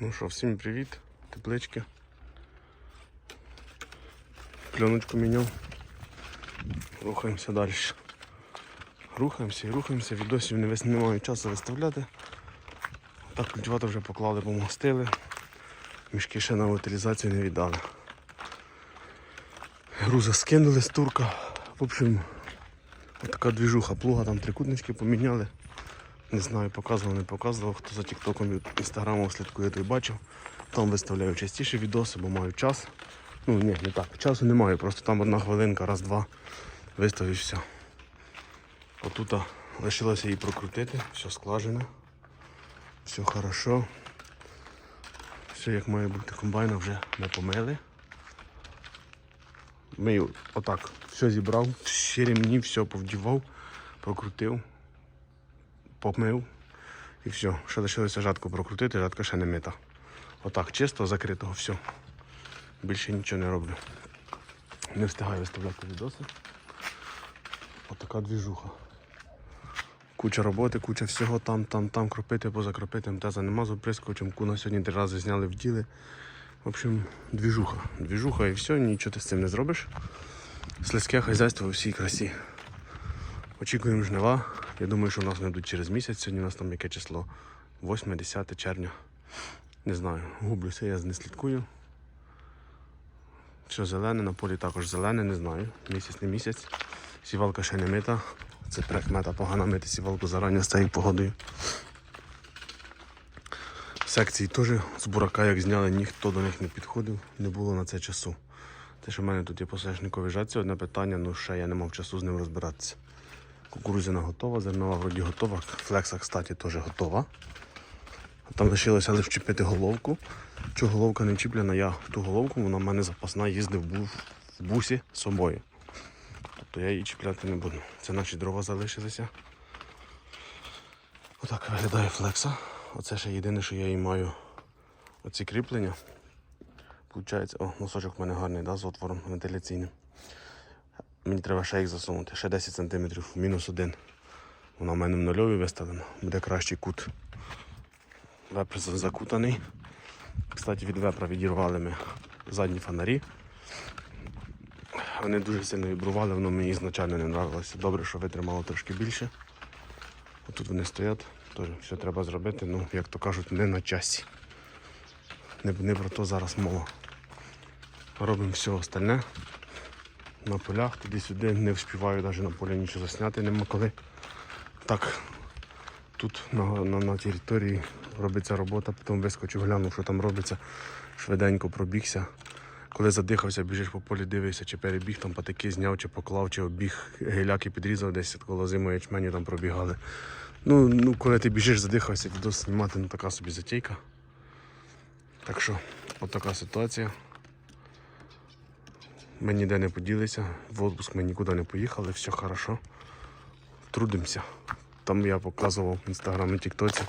Ну що, всім привіт, теплички. Пленочку міняв. Рухаємося далі. Рухаємося і рухаємося, відосів не, маю часу виставляти. Так, культиватор вже поклали, помостили. Мішки ще на утилізацію не віддали. Груза скинули з турка. В общем, така двіжуха плуга, там трикутнички поміняли. Не знаю, показував, не показував. Хто за тіктоком і інстаграмом слідкує, той бачив. Там виставляю частіше відоси, бо маю час. Ну ні, не так. Часу немає, просто там одна хвилинка, раз-два. Виставив все. Отут лишилося її прокрутити, все складене. Все хорошо. Все як має бути комбайна вже не помили. Мию отак, все зібрав, всі ремні, все повдівав, прокрутив помив і все. Ще лишилося жатку прокрутити, жатка ще не мита. Отак, чисто, закритого, все. Більше нічого не роблю. Не встигаю виставляти відоси. Отака двіжуха. Куча роботи, куча всього там, там, там, кропити, позакропити. МТЗа нема з оприскувачем. Куна сьогодні три рази зняли, вділи. В общем, двіжуха. Двіжуха і все, нічого ти з цим не зробиш. Слизьке хазяйство у всій красі. Очікуємо жнива. Я думаю, що у нас не йдуть через місяць. Сьогодні у нас там яке число? 8-10 червня. Не знаю, гублюся, я не слідкую. Що зелене, на полі також зелене, не знаю. Місяць не місяць. Сівалка ще не мита. Це прикмета погано мити сівалку зарані з цією погодою. Секції теж з бурака, як зняли, ніхто до них не підходив, не було на це часу. Те, що в мене тут є посешникові жатці, одне питання, ну ще я не мав часу з ним розбиратися. Кукурузина готова, зернова вроді готова. Флекса, кстати, теж готова. Там лишилося лише вчепити головку. Чого головка не вчіплена, я ту головку, вона в мене запасна, їздив в бусі з собою. Тобто я її чіпляти не буду. Це наші дрова залишилися. Отак виглядає флекса. Оце ще єдине, що я її маю оці кріплення. Получається, о, носочок в мене гарний, да, з отвором вентиляційним. Мені треба ще їх засунути, ще 10 см, мінус один. Вона в мене в нульові виставлена, буде кращий кут. Вепр закутаний. Кстати, від вепра відірвали ми задні фонарі. Вони дуже сильно вібрували, воно мені ізначально не нравилося. Добре, що витримало трошки більше. Отут вони стоять, теж все треба зробити, ну, як то кажуть, не на часі. Не, не про то зараз мова. Робимо все остальне на полях, туди-сюди, не вспіваю навіть на полі нічого засняти, нема коли. Так, тут на, на, на території робиться робота, потім вискочив, глянув, що там робиться, швиденько пробігся. Коли задихався, біжиш по полі, дивишся, чи перебіг, там патики зняв, чи поклав, чи обіг, геляки підрізав десь коло зиму ячменю там пробігали. Ну, ну, коли ти біжиш, задихався, відос знімати, ну така собі затейка. Так що, от така ситуація. Ми ніде не поділися, в отпуск ми нікуди не поїхали, все хорошо. Трудимося. Там я показував в інстаграмі, і тіктоці.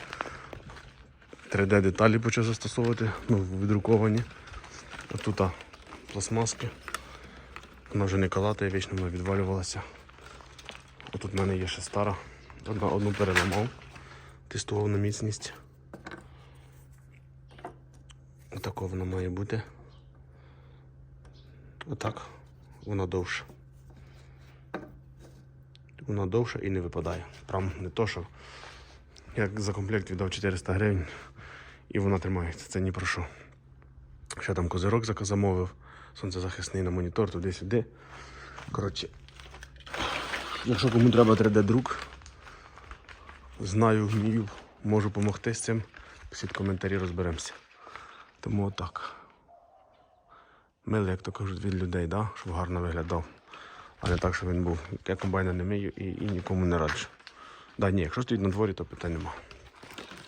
3D деталі почав застосовувати, ну, відруковані. Тут пластмаски. Вона вже не калатає, вічно вона відвалювалася. А тут в мене є ще стара. Одна, одну переламав, тестував на міцність. Отако вона має бути. Отак. Вона довша. Вона довша і не випадає. Прям не то, що як за комплект віддав 400 гривень і вона тримається. Це ні про що. Ще там козирок замовив, сонцезахисний на монітор, туди-сюди. Коротше, якщо кому треба 3D-друк, знаю, вмію, можу допомогти з цим. Пишіть коментарі, розберемося. Тому отак. Милий, як то кажуть, від людей, да? щоб гарно виглядав. А не так, щоб він був. Я комбайна не мию і, і нікому не раджу. Да, ні, якщо стоїть на дворі, то питань нема.